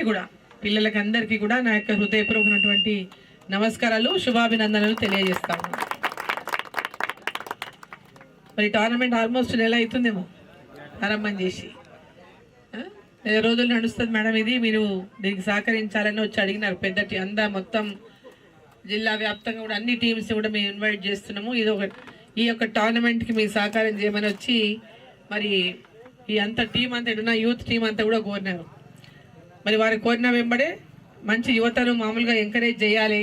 అందరికీ కూడా పిల్లలకి అందరికీ కూడా నా యొక్క హృదయపూర్వకమైనటువంటి నమస్కారాలు శుభాభినందనలు తెలియజేస్తాము మరి టోర్నమెంట్ ఆల్మోస్ట్ నెల అవుతుందేమో ప్రారంభం చేసి. నెల రోజులు నడుస్తుంది మేడం ఇది మీరు దీనికి సహకరించాలని వచ్చి అడిగినారు. పెద్ద టీ- అందా మొత్తం జిల్లా వ్యాప్తంగా కూడా అన్ని టీమ్స్ కూడా మేము ఇన్వైట్ చేస్తున్నాము. ఇది ఒక ఈ యొక్క టోర్నమెంట్కి మీరు సహకారం చేయమని వచ్చి మరి ఈ అంత టీం అంతా ఇటున్న యూత్ టీం అంతా కూడా కోరినారు. మరి వారు కోరిన వెంబడే మంచి యువతను మామూలుగా ఎంకరేజ్ చేయాలి.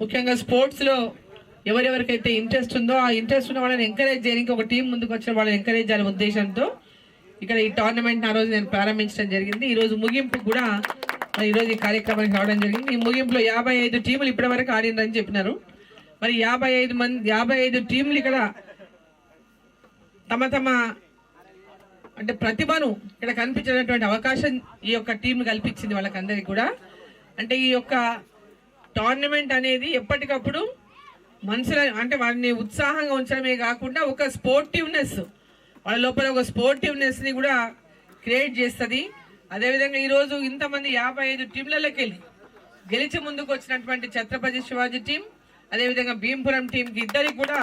ముఖ్యంగా స్పోర్ట్స్లో ఎవరెవరికైతే ఇంట్రెస్ట్ ఉందో ఆ ఇంట్రెస్ట్ ఉన్న వాళ్ళని ఎంకరేజ్ చేయడానికి ఒక టీం ముందుకు వచ్చిన వాళ్ళని ఎంకరేజ్ చేయాలనే ఉద్దేశంతో ఇక్కడ ఈ టోర్నమెంట్ ఆ రోజు నేను ప్రారంభించడం జరిగింది. ఈరోజు ముగింపు కూడా ఈరోజు ఈ కార్యక్రమానికి రావడం జరిగింది. ఈ ముగింపులో యాభై ఐదు టీములు ఇప్పటివరకు ఆడిందని చెప్పినారు. మరి యాభై ఐదు మంది యాభై ఐదు టీంలు ఇక్కడ తమ తమ అంటే ప్రతిభను ఇక్కడ కనిపించేటటువంటి అవకాశం ఈ యొక్క టీం కల్పించింది వాళ్ళకందరికీ కూడా. అంటే ఈ యొక్క టోర్నమెంట్ అనేది ఎప్పటికప్పుడు మనుషుల అంటే వారిని ఉత్సాహంగా ఉంచడమే కాకుండా ఒక స్పోర్టివ్నెస్ వాళ్ళ లోపల ఒక స్పోర్టివ్నెస్ని కూడా క్రియేట్ చేస్తుంది. అదేవిధంగా ఈరోజు ఇంతమంది యాభై ఐదు టీంలలోకి వెళ్ళి గెలిచి ముందుకు వచ్చినటువంటి ఛత్రపతి శివాజీ టీం అదేవిధంగా భీంపురం టీంకి ఇద్దరికి కూడా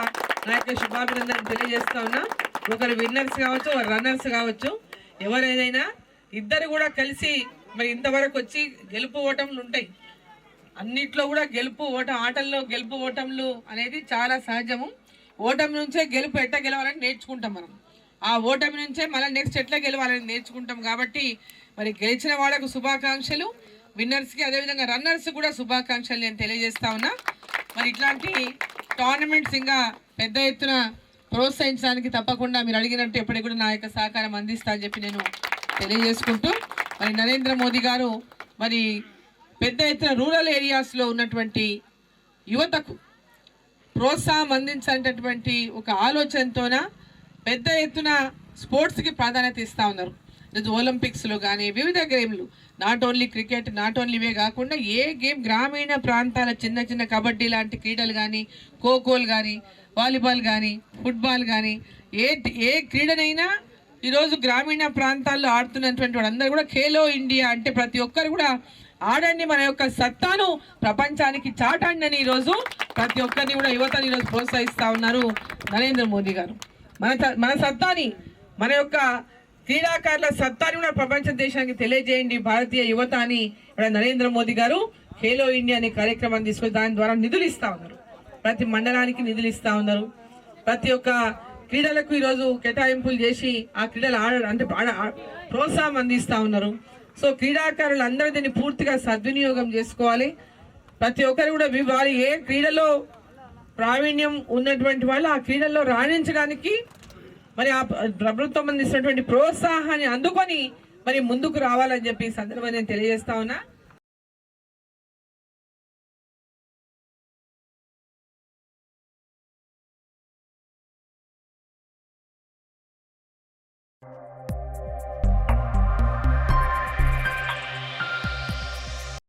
నా యొక్క శుభాభినందనలు తెలియజేస్తా ఉన్నా. ఒకరు విన్నర్స్ కావచ్చు ఒకరు రన్నర్స్ కావచ్చు. ఎవరేదైనా ఇద్దరు కూడా కలిసి మరి ఇంతవరకు వచ్చి గెలుపు ఓటములు ఉంటాయి. అన్నిట్లో కూడా గెలుపు ఓటం ఆటల్లో గెలుపు ఓటములు అనేది చాలా సహజము. ఓటమి నుంచే గెలుపు ఎట్లా గెలవాలని నేర్చుకుంటాం మనం. ఆ ఓటమి నుంచే మళ్ళీ నెక్స్ట్ ఎట్లా గెలవాలని నేర్చుకుంటాం కాబట్టి మరి గెలిచిన వాళ్ళకు శుభాకాంక్షలు. విన్నర్స్కి అదేవిధంగా రన్నర్స్ కూడా శుభాకాంక్షలు నేను తెలియజేస్తా ఉన్నా. మరి ఇట్లాంటి టోర్నమెంట్స్ ఇంకా పెద్ద ఎత్తున ప్రోత్సహించడానికి తప్పకుండా మీరు అడిగినట్టు ఎప్పటికి కూడా నా యొక్క సహకారం అందిస్తా అని చెప్పి నేను తెలియజేసుకుంటూ మరి నరేంద్ర మోదీ గారు మరి పెద్ద ఎత్తున రూరల్ ఏరియాస్లో ఉన్నటువంటి యువతకు ప్రోత్సాహం అందించేటటువంటి ఒక ఆలోచనతోన పెద్ద ఎత్తున స్పోర్ట్స్కి ప్రాధాన్యత ఇస్తూ ఉన్నారు. ఒలింపిక్స్లో కానీ వివిధ గేమ్లు. Not only cricket not only ఇవే కాకుండా ఏ గేమ్ గ్రామీణ ప్రాంతాల చిన్న చిన్న కబడ్డీ లాంటి క్రీడలు కానీ ఖోఖోలు కానీ వాలీబాల్ కానీ ఫుట్బాల్ కానీ ఏ ఏ క్రీడనైనా ఈరోజు గ్రామీణ ప్రాంతాల్లో ఆడుతున్నటువంటి వాళ్ళందరూ కూడా ఖేలో ఇండియా అంటే ప్రతి ఒక్కరు కూడా ఆడండి మన యొక్క సత్తాను. ప్రపంచానికి చాటండి అని ఈరోజు ప్రతి ఒక్కరిని కూడా యువతని ఈరోజు ప్రోత్సహిస్తూ ఉన్నారు నరేంద్ర మోదీ గారు. మన మన సత్తాని మన యొక్క క్రీడాకారుల సత్తాని కూడా ప్రపంచ దేశానికి తెలియజేయండి భారతీయ యువత అని ఇక్కడ నరేంద్ర మోదీ గారు. ఖేలో ఇండియా అనే కార్యక్రమాన్ని తీసుకొని దాని ద్వారా నిధులు ఇస్తా ఉన్నారు. ప్రతి మండలానికి నిధులు ఇస్తా ఉన్నారు. ప్రతి ఒక్క క్రీడలకు ఈరోజు కేటాయింపులు చేసి ఆ క్రీడలు ఆడ అంటే ప్రోత్సాహం అందిస్తూ ఉన్నారు. సో క్రీడాకారులు అందరూ దీన్ని పూర్తిగా సద్వినియోగం చేసుకోవాలి. ప్రతి ఒక్కరు కూడా వారి ఏ క్రీడలో ప్రావీణ్యం ఉన్నటువంటి వాళ్ళు ఆ క్రీడల్లో రాణించడానికి మరి ఆ ప్రభుత్వం అందిస్తున్నటువంటి ప్రోత్సాహాన్ని అందుకొని మరి ముందుకు రావాలని చెప్పి సందర్భం సందర్భంగా నేను తెలియజేస్తా ఉన్నా.